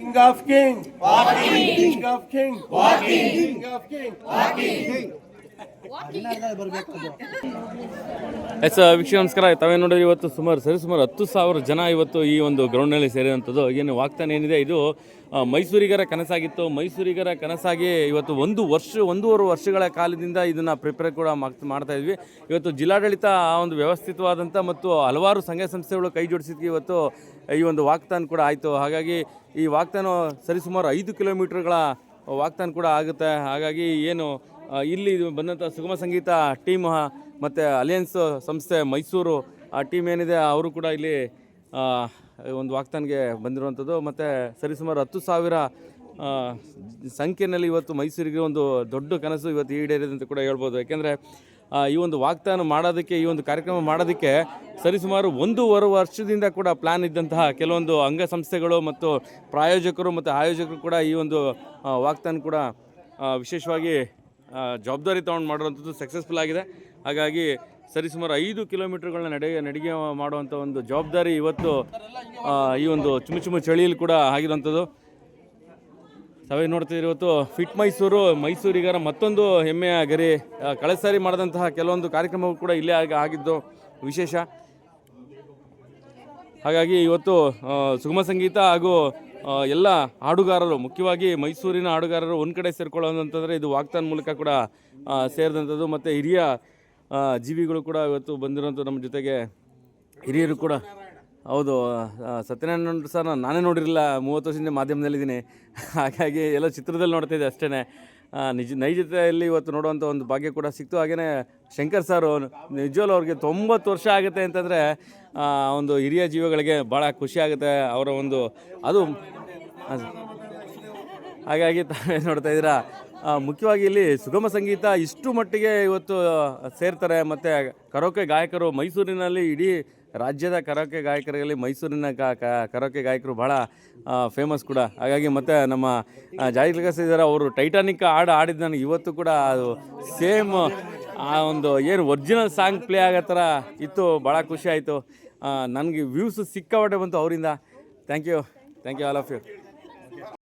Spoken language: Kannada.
King of King. Walking. King of King. Walking. King of King. Yes ವೀಕ್ಷಕ ನಮಸ್ಕಾರ ತಾವೇ ನೋಡಿದ್ರೆ ಇವತ್ತು ಸುಮಾರು ಸರಿ ಸುಮಾರು ಹತ್ತು ಸಾವಿರ ಜನ ಇವತ್ತು ಈ ಒಂದು ಗ್ರೌಂಡ್ನಲ್ಲಿ ಸೇರಿದಂಥದ್ದು ಏನು ವಾಗ್ತಾನೆ ಏನಿದೆ ಇದು ಮೈಸೂರಿಗರ ಕನಸಾಗಿತ್ತು ಮೈಸೂರಿಗರ ಕನಸಾಗಿ ಇವತ್ತು ಒಂದು ವರ್ಷ ಒಂದೂವರೆ ವರ್ಷಗಳ ಕಾಲದಿಂದ ಇದನ್ನು ಪ್ರಿಪೇರ್ ಕೂಡ ಮಾಡ್- ಮಾಡ್ತಾ ಇದ್ವಿ ಇವತ್ತು ಜಿಲ್ಲಾಡಳಿತ ಆ ಒಂದು ವ್ಯವಸ್ಥಿತವಾದಂಥ ಮತ್ತು ಹಲವಾರು ಸಂಘ ಸಂಸ್ಥೆಗಳು ಕೈ ಜೋಡಿಸಿದ್ವಿ ಇವತ್ತು ಈ ಒಂದು ವಾಗ್ತಾನ್ ಕೂಡ ಆಯಿತು ಹಾಗಾಗಿ ಈ ವಾಗ್ದಾನ ಸರಿಸುಮಾರು ಐದು ಕಿಲೋಮೀಟರ್ಗಳ ವಾಗ್ದಾನ ಕೂಡ ಆಗುತ್ತೆ. ಹಾಗಾಗಿ ಏನು ಇಲ್ಲಿ ಬಂದಂಥ ಸುಗಮ ಸಂಗೀತ ಟೀಮ್ ಮತ್ತು ಅಲಿಯನ್ಸ್ ಸಂಸ್ಥೆ ಮೈಸೂರು, ಆ ಟೀಮ್ ಏನಿದೆ ಅವರು ಕೂಡ ಇಲ್ಲಿ ಒಂದು ವಾಗ್ತಾನ್ಗೆ ಬಂದಿರುವಂಥದ್ದು. ಮತ್ತು ಸರಿಸುಮಾರು ಹತ್ತು ಸಾವಿರ ಸಂಖ್ಯೆಯಲ್ಲಿ ಇವತ್ತು ಮೈಸೂರಿಗೆ ಒಂದು ದೊಡ್ಡ ಕನಸು ಇವತ್ತು ಈಡೇರಿದೆ ಅಂತ ಕೂಡ ಹೇಳ್ಬೋದು. ಯಾಕೆಂದರೆ ಈ ಒಂದು ವಾಗ್ದಾನ ಮಾಡೋದಕ್ಕೆ, ಈ ಒಂದು ಕಾರ್ಯಕ್ರಮ ಮಾಡೋದಕ್ಕೆ ಸರಿಸುಮಾರು ಒಂದೂವರೆ ವರ್ಷದಿಂದ ಕೂಡ ಪ್ಲ್ಯಾನ್ ಇದ್ದಂತಹ ಕೆಲವೊಂದು ಅಂಗಸಂಸ್ಥೆಗಳು ಮತ್ತು ಪ್ರಾಯೋಜಕರು ಮತ್ತು ಆಯೋಜಕರು ಕೂಡ ಈ ಒಂದು ವಾಗ್ದಾನ ಕೂಡ ವಿಶೇಷವಾಗಿ ಜವಾಬ್ದಾರಿ ತಗೊಂಡು ಮಾಡಿರುವಂಥದ್ದು ಸಕ್ಸಸ್ಫುಲ್ ಆಗಿದೆ. ಹಾಗಾಗಿ ಸರಿಸುಮಾರು ಐದು ಕಿಲೋಮೀಟರ್ಗಳನ್ನ ನಡೆ, ನಡಿಗೆ ಮಾಡುವಂಥ ಒಂದು ಜವಾಬ್ದಾರಿ ಇವತ್ತು ಈ ಒಂದು ಚುಮು ಚುಮು ಚಳಿಯಲ್ಲಿ ಕೂಡ ಆಗಿರುವಂಥದ್ದು. ತಾವೇ ನೋಡ್ತಿದ್ದೀರಿ ಇವತ್ತು ಫಿಟ್ ಮೈಸೂರು ಮೈಸೂರಿಗರ ಮತ್ತೊಂದು ಹೆಮ್ಮೆಯ ಗರಿ. ಕಳೆದ ಸಾರಿ ಮಾಡಿದಂತಹ ಕೆಲವೊಂದು ಕಾರ್ಯಕ್ರಮವು ಕೂಡ ಇಲ್ಲೇ ಆಗ ಆಗಿದ್ದು ವಿಶೇಷ. ಹಾಗಾಗಿ ಇವತ್ತು ಸುಗಮ ಸಂಗೀತ ಹಾಗೂ ಎಲ್ಲ ಹಾಡುಗಾರರು, ಮುಖ್ಯವಾಗಿ ಮೈಸೂರಿನ ಹಾಡುಗಾರರು ಒಂದು ಕಡೆ ಸೇರ್ಕೊಳ್ಳೋದಂತಂದರೆ ಇದು ವಾಗ್ತಾನ್ ಮೂಲಕ ಕೂಡ ಸೇರಿದಂಥದ್ದು ಮತ್ತು ಹಿರಿಯ ಜೀವಿಗಳು ಕೂಡ ಇವತ್ತು ಬಂದಿರೋಂಥ ನಮ್ಮ ಜೊತೆಗೆ ಹಿರಿಯರು ಕೂಡ ಹೌದು ಸತ್ಯನಾರಾಯಣ ಸರ್ ನಾನೇ ನೋಡಿರಲಿಲ್ಲ, ಮೂವತ್ತು ವರ್ಷದಿಂದ ಮಾಧ್ಯಮದಲ್ಲಿದ್ದೀನಿ. ಹಾಗಾಗಿ ಎಲ್ಲ ಚಿತ್ರದಲ್ಲಿ ನೋಡ್ತಿದ್ದೆ ಅಷ್ಟೇ ನಿಜ ನೈಜತೆಯಲ್ಲಿ ಇವತ್ತು ನೋಡುವಂಥ ಒಂದು ಭಾಗ್ಯ ಕೂಡ ಸಿಕ್ತು. ಹಾಗೆಯೇ ಶಂಕರ್ ಸರ್ ನಿಜವಲ್ಲ ಅವ್ರಿಗೆ ತೊಂಬತ್ತು ವರ್ಷ ಆಗುತ್ತೆ ಅಂತಂದರೆ ಒಂದು ಹಿರಿಯ ಜೀವಗಳಿಗೆ ಭಾಳ ಖುಷಿ ಆಗುತ್ತೆ. ಅವರ ಒಂದು ಅದು ಹಾಗಾಗಿ ತಾವೇ ನೋಡ್ತಾ ಇದ್ದೀರಾ. ಮುಖ್ಯವಾಗಿ ಇಲ್ಲಿ ಸುಗಮ ಸಂಗೀತ ಇಷ್ಟು ಮಟ್ಟಿಗೆ ಇವತ್ತು ಸೇರ್ತಾರೆ. ಮತ್ತು ಕರೋಕೆ ಗಾಯಕರು ಮೈಸೂರಿನಲ್ಲಿ ಇಡೀ ರಾಜ್ಯದ ಕರೋಕೆ ಗಾಯಕರಲ್ಲಿ ಮೈಸೂರಿನ ಕ- ಕರೋಕೆ ಗಾಯಕರು ಭಾಳ ಫೇಮಸ್ ಕೂಡ. ಹಾಗಾಗಿ ಮತ್ತು ನಮ್ಮ ಇದ್ದಾರೆ ಅವರು ಟೈಟಾನಿಕ್ ಹಾಡು ಆಡಿದ್ದು ನನಗೆ ಇವತ್ತು ಕೂಡ ಅದು ಸೇಮ್ ಆ, ಒಂದು ಏನು ಒರಿಜಿನಲ್ ಸಾಂಗ್ ಪ್ಲೇ ಆಗೋ ಥರ ಇತ್ತು. ಭಾಳ ಖುಷಿ ಆಯಿತು. ನನಗೆ ವ್ಯೂಸ್ ಸಿಕ್ಕಾಪಟ್ಟೆ ಬಂತು ಅವರಿಂದ. Thank you thank you all of you